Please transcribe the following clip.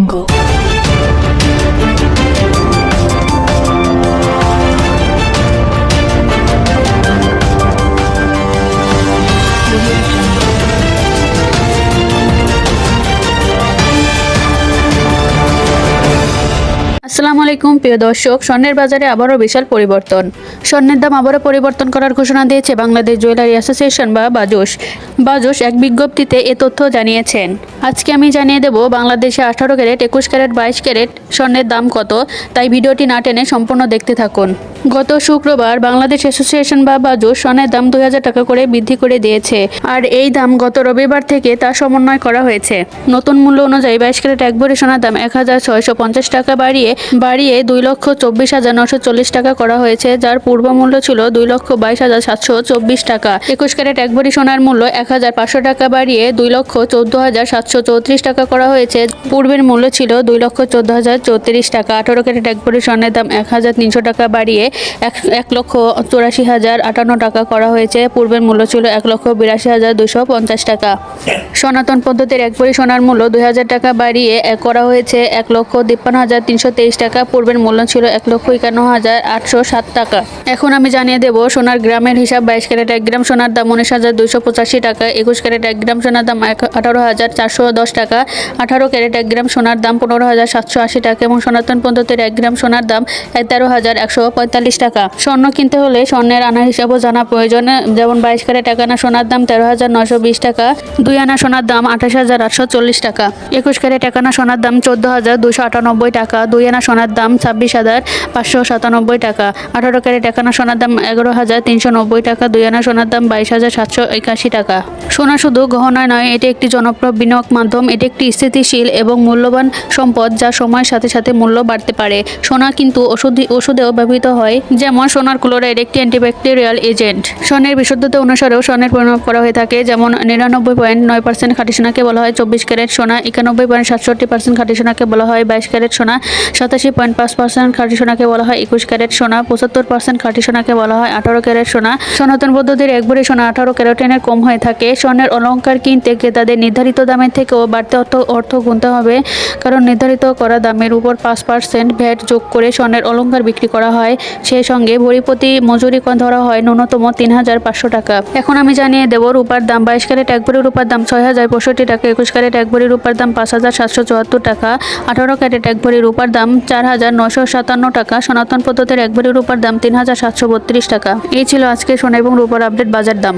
Angle. আসসালামু আলাইকুম, প্রিয় দর্শক। স্বর্ণের বাজারে আবারও বিশাল পরিবর্তন। স্বর্ণের দাম আবারও পরিবর্তন করার ঘোষণা দিয়েছে বাংলাদেশ জুয়েলারি অ্যাসোসিয়েশন বা বাজুস বাজুস এক বিজ্ঞপ্তিতে এ তথ্য জানিয়েছেন। আজকে আমি জানিয়ে দেব, বাংলাদেশে আঠারো ক্যারেট, একুশ ক্যারেট, বাইশ ক্যারেট স্বর্ণের দাম কত। তাই ভিডিওটি না টেনে সম্পূর্ণ দেখতে থাকুন। গত শুক্রবার বাংলাদেশ অ্যাসোসিয়েশন বা বাজু স্বর্ণের দাম দুই হাজার টাকা করে বৃদ্ধি করে দিয়েছে। আর এই দাম গত রবিবার থেকে তা সমন্বয় করা হয়েছে। নতুন মূল্য অনুযায়ী বাইশ ক্যারেট এক ভরি সোনার দাম এক হাজার ছয়শো পঞ্চাশ টাকা বাড়িয়ে বাড়িয়ে দুই লক্ষ চব্বিশ হাজার নশো চল্লিশ টাকা করা হয়েছে, যার পূর্ব মূল্য ছিল দুই লক্ষ বাইশ হাজার সাতশো চব্বিশ টাকা। একুশ ক্যারেট এক ভরি সোনার মূল্য এক হাজার পাঁচশো টাকা বাড়িয়ে দুই লক্ষ চোদ্দ হাজার সাতশো চৌত্রিশ টাকা করা হয়েছে, পূর্বের মূল্য ছিল দুই লক্ষ চোদ্দ হাজার চৌত্রিশ টাকা। আঠারো ক্যারেট এক ভরি স্বর্ণের দাম এক হাজার তিনশো টাকা বাড়িয়ে এক এক লক্ষ চুরাশি হাজার আটান্ন টাকা করা হয়েছে। পূর্বের মূল্য ছিল এক লক্ষ বিরাশি হাজার দুশো পঞ্চাশ টাকা। সনাতন পদ্ধতির এক সোনার মূল্য দুই হাজার টাকা বাড়িয়ে এক করা হয়েছে এক লক্ষ তিপ্পান্ন হাজার তিনশো তেইশ টাকা। পূর্বের মূল্য ছিল এক লক্ষ একান্ন হাজার আটশো সাত টাকা। এখন আমি জানিয়ে দেবো, সোনার গ্রামের হিসাব, বাইশ ক্যারেট এক গ্রাম, সোনার দাম উনিশ হাজার দুশো পঁচাশি টাকা, একুশ ক্যারেট এক গ্রাম, সোনার দাম আঠারো হাজার চারশো দশ টাকা, আঠারো ক্যারেট এক গ্রাম, সোনার দাম পনেরো হাজার সাতশো আশি টাকা এবং সনাতন পদ্ধতির এক গ্রাম, সোনার দাম তেরো হাজার একশো পঁয়তাল্লিশ টাকা। স্বর্ণ কিনতে হলে স্বর্ণের আনা হিসাবও জানা প্রয়োজন। যেমন বাইশ ক্যারেট এক আনা সোনার দাম তেরো হাজার নশো বিশ টাকা, দুই আনা সোনার দাম আঠাশ হাজার আটশো চল্লিশ টাকা। একুশ ক্যারেট এক আনা সোনার দাম চোদ্দ হাজার দুশো আটানব্বই টাকা, দুই আনা সোনার দাম ছাব্বিশ হাজার পাঁচশো সাতানব্বই টাকা। আঠারো ক্যারেট এক আনা সোনার দাম এগারো হাজার তিনশো নব্বই টাকা, দুই আনা সোনার দাম বাইশ হাজার সাতশো একাশি টাকা। সোনা শুধু গহনায় নয়, এটি একটি জনপ্রিয় বিনিয়োগ মাধ্যম। এটি একটি স্থিতিশীল এবং মূল্যবান সম্পদ যা সময়ের সাথে সাথে মূল্য বাড়তে পারে। সোনা কিন্তু ওষুধ ওষুধেও ব্যবহৃত হয়। যেমন সোনার ক্লোরাইড একটি অ্যান্টিব্যাকটেরিয়াল এজেন্ট। স্বর্ণের বিশুদ্ধতা অনুসারেও স্বর্ণের পরিমাপ করা হয়ে থাকে, যেমন নিরানব্বই পয়েন্ট নয় পার্সেন্ট খাঁটি সোনাকে বলা হয়, চব্বিশ ক্যারেট সোনা, একানব্বই পয়েন্ট সাতষট্টি পার্সেন্ট খাঁটি সোনাকে বলা হয়, বাইশ ক্যারেট সোনা, সাতাশি পয়েন্ট পাঁচ পার্সেন্ট খাঁটি সোনাকে বলা হয়, একুশ ক্যারেট সোনা, পঁচাত্তর পার্সেন্ট খাঁটি সোনাকে বলা হয়, আঠারো ক্যারেট সোনা। সনাতন পদ্ধতির এক ভরি সোনা আঠারো ক্যারেটেনের কম হয়ে থাকে। স্বর্ণের অলঙ্কার কিনতে ক্রেতাদের নির্ধারিত দামের থেকেও বাড়তি অর্থ অর্থ গুনতে হবে, কারণ নির্ধারিত করা দামের উপর পাঁচ পার্সেন্ট ভ্যাট যোগ করে স্বর্ণের অলঙ্কার বিক্রি করা হয়। সেই সঙ্গে ভরিপতি মজুরি ধরা হয় ন্যূনতম তিন হাজার পাঁচশো টাকা। এখন আমি জানিয়ে দেব, রূপার দাম বাইশ ক্যারেট, এক ভরি রূপার দাম ছয় হাজার পঁয়ষট্টি টাকা, একুশ ক্যারেট, এক ভরি রূপার দাম পাঁচ হাজার সাতশো চুয়াত্তর টাকা, আঠারো ক্যারেট, এক ভরি রূপার দাম চার হাজার নশো সাতান্ন টাকা, সনাতন পদ্ধতির এক ভরি রূপার দাম তিন হাজার সাতশো বত্রিশ টাকা। এই ছিল আজকে সোনা এবং রূপার আপডেট বাজার দাম।